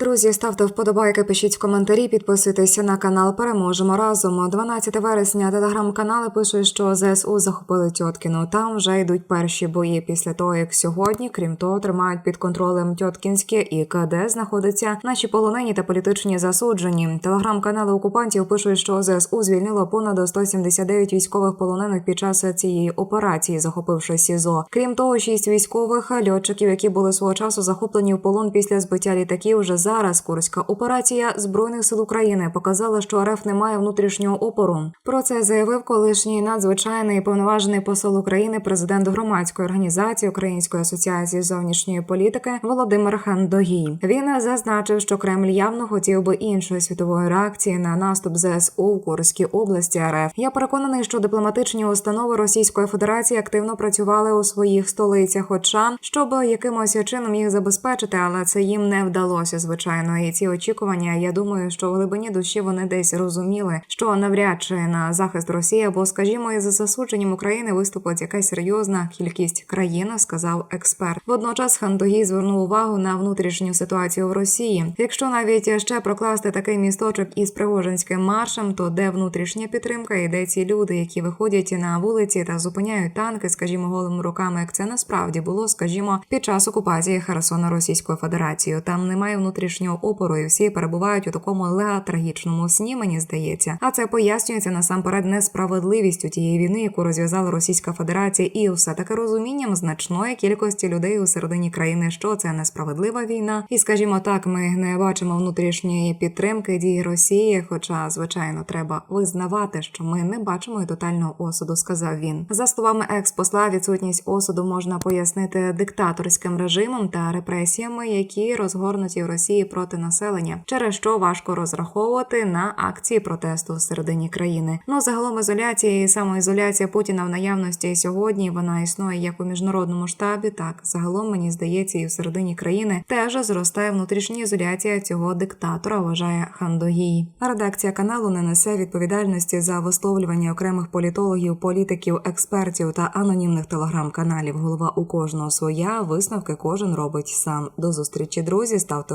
Друзі, ставте вподобайки, пишіть коментарі, підписуйтеся на канал. Переможемо разом. 12 вересня телеграм-канали пишуть, що ЗСУ захопили Тьоткіну. Там вже йдуть перші бої після того, як сьогодні, крім того, тримають під контролем Тьоткінське і КД знаходяться наші полонені та політичні засуджені. Телеграм-канали окупантів пишуть, що ЗСУ звільнило понад 179 військових полонених під час цієї операції, захопивши СІЗО. Крім того, шість військових льотчиків, які були свого часу захоплені в полон після збиття літаків. Вже зараз курська операція збройних сил України показала, що РФ не має внутрішнього опору. Про це заявив колишній надзвичайний повноважений посол України, президент громадської організації Української асоціації зовнішньої політики Володимир Хандогій. Він зазначив, що Кремль явно хотів би іншої світової реакції на наступ ЗСУ у Курській області РФ. Я переконаний, що дипломатичні установи Російської Федерації активно працювали у своїх столицях, хоча щоб якимось чином їх забезпечити, але це їм не вдалося. Звичайно, і ці очікування. Я думаю, що в глибині душі вони десь розуміли, що навряд чи на захист Росії або, скажімо, із засудженням України виступить якась серйозна кількість країн, сказав експерт. Водночас Хандогій звернув увагу на внутрішню ситуацію в Росії. Якщо навіть ще прокласти такий місточок із Пригожинським маршем, то де внутрішня підтримка і де ці люди, які виходять на вулиці та зупиняють танки, скажімо, голими руками, як це насправді було, скажімо, під час окупації Херсона Російською Федерацією. Там немає внутрішнього опору, і всі перебувають у такому леотрагічному сні, мені здається. А це пояснюється насамперед несправедливістю тієї війни, яку розв'язала Російська Федерація, і все таки розумінням значної кількості людей у середині країни, що це несправедлива війна, і скажімо так, ми не бачимо внутрішньої підтримки дії Росії. Хоча, звичайно, треба визнавати, що ми не бачимо і тотального осуду, сказав він. За словами екс-посла, відсутність осуду можна пояснити диктаторським режимом та репресіями, які розгорнуті в Росії проти населення, через що важко розраховувати на акції протесту всередині країни. Ну загалом ізоляція і самоізоляція Путіна в наявності сьогодні вона існує як у міжнародному штабі, так загалом мені здається, і всередині країни теж зростає внутрішня ізоляція цього диктатора. Вважає Хандогій. Редакція каналу не несе відповідальності за висловлювання окремих політологів, політиків, експертів та анонімних телеграм-каналів. Голова у кожного своя висновки кожен робить сам. До зустрічі, друзі. Ставте